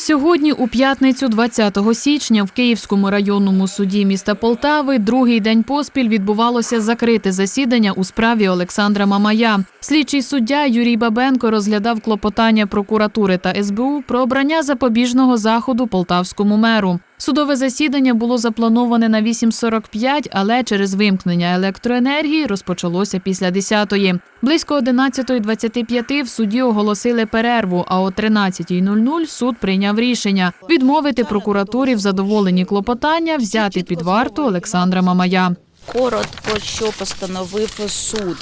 Сьогодні, у п'ятницю, 20 січня, в Київському районному суді міста Полтави другий день поспіль відбувалося закрите засідання у справі Олександра Мамая. Слідчий суддя Юрій Бабенко розглядав клопотання прокуратури та СБУ про обрання запобіжного заходу полтавському меру. Судове засідання було заплановане на 8.45, але через вимкнення електроенергії розпочалося після 10-ї. Близько 11.25 в суді оголосили перерву, а о 13.00 суд прийняв рішення відмовити прокуратурі в задоволенні клопотання взяти під варту Олександра Мамая. Коротко, що постановив суд.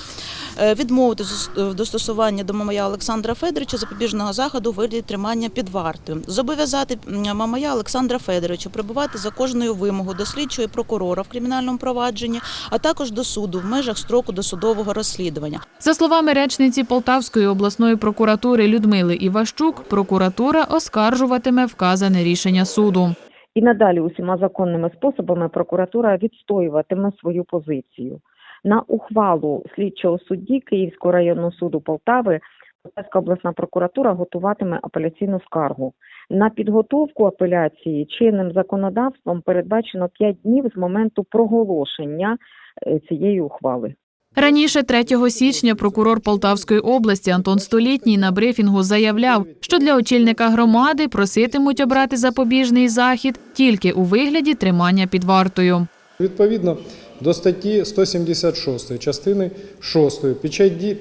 Е, Відмовити в достосуванні до Мамая Олександра Федоровича запобіжного заходу у вигляді тримання під вартою. Зобов'язати Мамая Олександра Федоровича прибувати за кожною вимогою до слідчого і прокурора в кримінальному провадженні, а також до суду в межах строку досудового розслідування. За словами речниці Полтавської обласної прокуратури Людмили Іващук, прокуратура оскаржуватиме вказане рішення суду. І надалі усіма законними способами прокуратура відстоюватиме свою позицію. На ухвалу слідчого судді Київського районного суду Полтави Полтавська обласна прокуратура готуватиме апеляційну скаргу. На підготовку апеляції чинним законодавством передбачено 5 днів з моменту проголошення е, цієї ухвали. Раніше 3 січня прокурор Полтавської області Антон Столітній на брифінгу заявляв, що для очільника громади проситимуть обрати запобіжний захід тільки у вигляді тримання під вартою. Відповідно до статті 176 частини 6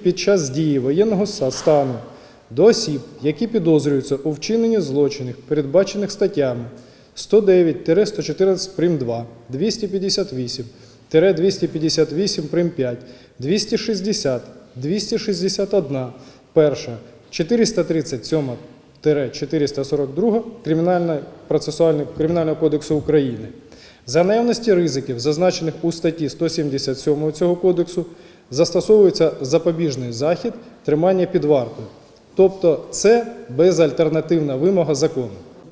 під час дії, воєнного стану до осіб, які підозрюються у вчиненні злочинів, передбачених статтями 109-114 прим. 2, 258 258 прим. 5, 260, 261, перша, 437 442 Кримінального процесуального Кримінального кодексу України. За наявності ризиків, зазначених у статті 177 цього кодексу, застосовується запобіжний захід тримання під вартою. Тобто це безальтернативна вимога закону.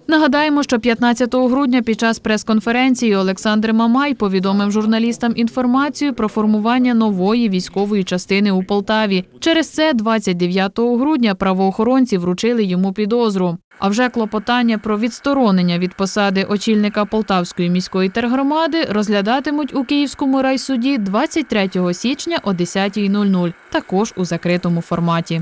Нагадаємо, що 15 грудня під час прес-конференції Олександр Мамай повідомив журналістам інформацію про формування нової військової частини у Полтаві. Через це 29 грудня правоохоронці вручили йому підозру. А вже клопотання про відсторонення від посади очільника Полтавської міської тергромади розглядатимуть у Київському райсуді 23 січня о 10.00, також у закритому форматі.